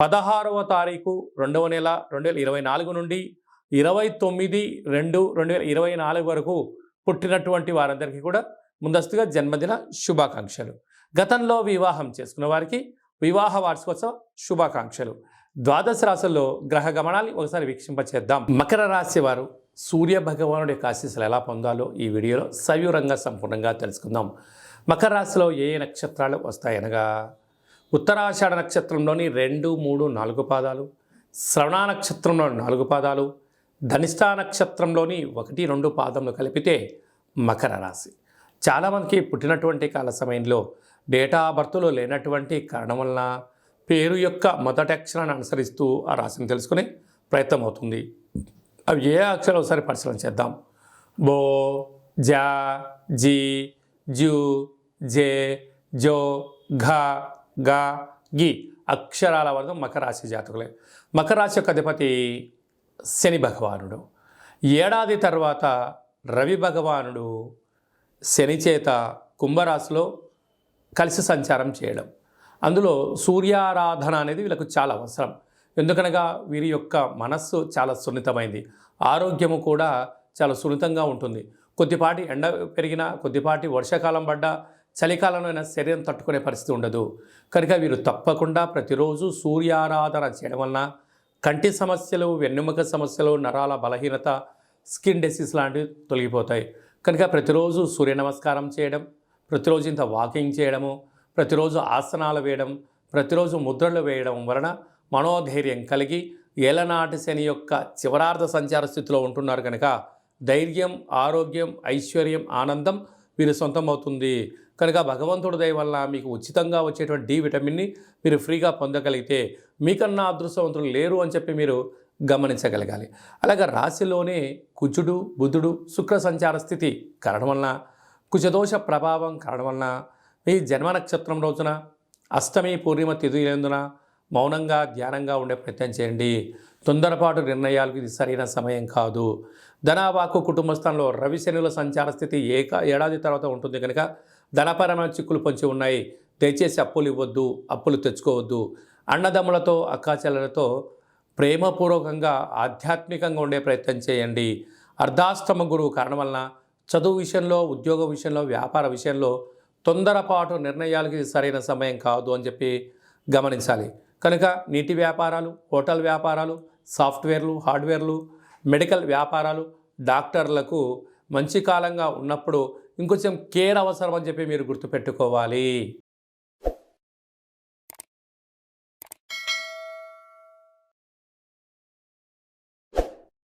పదహారవ తారీఖు రెండవ నెల రెండు వేల ఇరవై నాలుగు నుండి ఇరవై తొమ్మిది రెండు రెండు వేల ఇరవై నాలుగు వరకు పుట్టినటువంటి వారందరికీ కూడా ముందస్తుగా జన్మదిన శుభాకాంక్షలు. గతంలో వివాహం చేసుకున్న వారికి వివాహ వార్షికోత్సవ శుభాకాంక్షలు. ద్వాదశ రాశుల్లో గ్రహ గమనాన్ని ఒకసారి వీక్షింపచేద్దాం. మకర రాశి వారు సూర్య భగవానుడి యొక్క ఆశీస్సులు ఎలా పొందాలో ఈ వీడియోలో సవివరంగా సంపూర్ణంగా తెలుసుకుందాం. మకర రాశిలో ఏ ఏ నక్షత్రాలు వస్తాయనగా? ఉత్తరాషాఢ నక్షత్రంలోని రెండు మూడు నాలుగు పాదాలు శ్రవణ నక్షత్రంలోని నాలుగు పాదాలు ధనిష్టా నక్షత్రంలోని ఒకటి రెండు పాదములు కలిపితే మకర రాశి. చాలామందికి పుట్టినటువంటి కాల సమయంలో డేటా బర్త్లో లేనటువంటి కారణం వలన పేరు యొక్క మొదటి అక్షరాన్ని అనుసరిస్తూ ఆ రాశిని తెలుసుకునే ప్రయత్నం అవుతుంది. అవి ఏ అక్షరాలు ఒకసారి పరిశీలన చేద్దాం. బో జా జీ జూ జే జో ఘ గా గి అక్షరాల వర్గం మకర రాశి జాతకులే. మకర రాశి యొక్క అధిపతి శని భగవానుడు. ఏడాది తర్వాత రవి భగవానుడు శని చేత కుంభరాశిలో కలిసి సంచారం చేయడం. అందులో సూర్యారాధన అనేది వీళ్ళకు చాలా అవసరం. ఎందుకనగా వీరి యొక్క మనస్సు చాలా సున్నితమైంది. ఆరోగ్యము కూడా చాలా సున్నితంగా ఉంటుంది. కొద్దిపాటి ఎండ పెరిగినా కొద్దిపాటి వర్షాకాలం పడ్డా చలికాలంలో అయినా శరీరం తట్టుకునే పరిస్థితి ఉండదు. కనుక వీరు తప్పకుండా ప్రతిరోజు సూర్యారాధన చేయడం వలన కంటి సమస్యలు వెన్నెముక సమస్యలు నరాల బలహీనత స్కిన్ డిసీజ్ లాంటివి తొలగిపోతాయి. కనుక ప్రతిరోజు సూర్య నమస్కారం చేయడం ప్రతిరోజు ఇంత వాకింగ్ చేయడము ప్రతిరోజు ఆసనాలు వేయడం ప్రతిరోజు ముద్రలు వేయడం వలన మనోధైర్యం కలిగి ఏలనాటి శని యొక్క చివరార్థ సంచార స్థితిలో ఉంటున్నారు కనుక ధైర్యం ఆరోగ్యం ఐశ్వర్యం ఆనందం మీరు సొంతం అవుతుంది కనుక భగవంతుడి దయ వల్ల మీకు ఉచితంగా వచ్చేటువంటి డి విటమిన్ని మీరు ఫ్రీగా పొందగలిగితే మీకన్నా అదృష్టవంతులు లేరు అని చెప్పి మీరు గమనించగలగాలి. అలాగే రాశిలోనే కుజుడు బుధుడు శుక్ర సంచార స్థితి కారణం వలన కుజదోష ప్రభావం కారణం వలన మీ జన్మ నక్షత్రం రోజున అష్టమి పూర్ణిమ తిథిలందున మౌనంగా ధ్యానంగా ఉండే ప్రయత్నం చేయండి. తొందరపాటు నిర్ణయాలకు ఇది సరైన సమయం కాదు. ధనాబాకు కుటుంబ స్థానంలో సంచార స్థితి ఏక ఏడాది తర్వాత ఉంటుంది కనుక ధనపరమైన చిక్కులు పొంచి ఉన్నాయి. దయచేసి అప్పులు ఇవ్వద్దు అప్పులు తెచ్చుకోవద్దు. అన్నదమ్ములతో అక్కాచెల్లలతో ప్రేమపూర్వకంగా ఆధ్యాత్మికంగా ఉండే ప్రయత్నం చేయండి. అర్ధాష్టమ గురువు కారణం వలన చదువు విషయంలో ఉద్యోగ విషయంలో వ్యాపార విషయంలో తొందరపాటు నిర్ణయాలకి సరైన సమయం కాదు అని చెప్పి గమనించాలి. కనుక నీటి వ్యాపారాలు హోటల్ వ్యాపారాలు సాఫ్ట్వేర్లు హార్డ్వేర్లు మెడికల్ వ్యాపారాలు డాక్టర్లకు మంచి కాలంగా ఉన్నప్పుడు ఇంకొంచెం కేర్ అవసరం అని చెప్పి మీరు గుర్తుపెట్టుకోవాలి.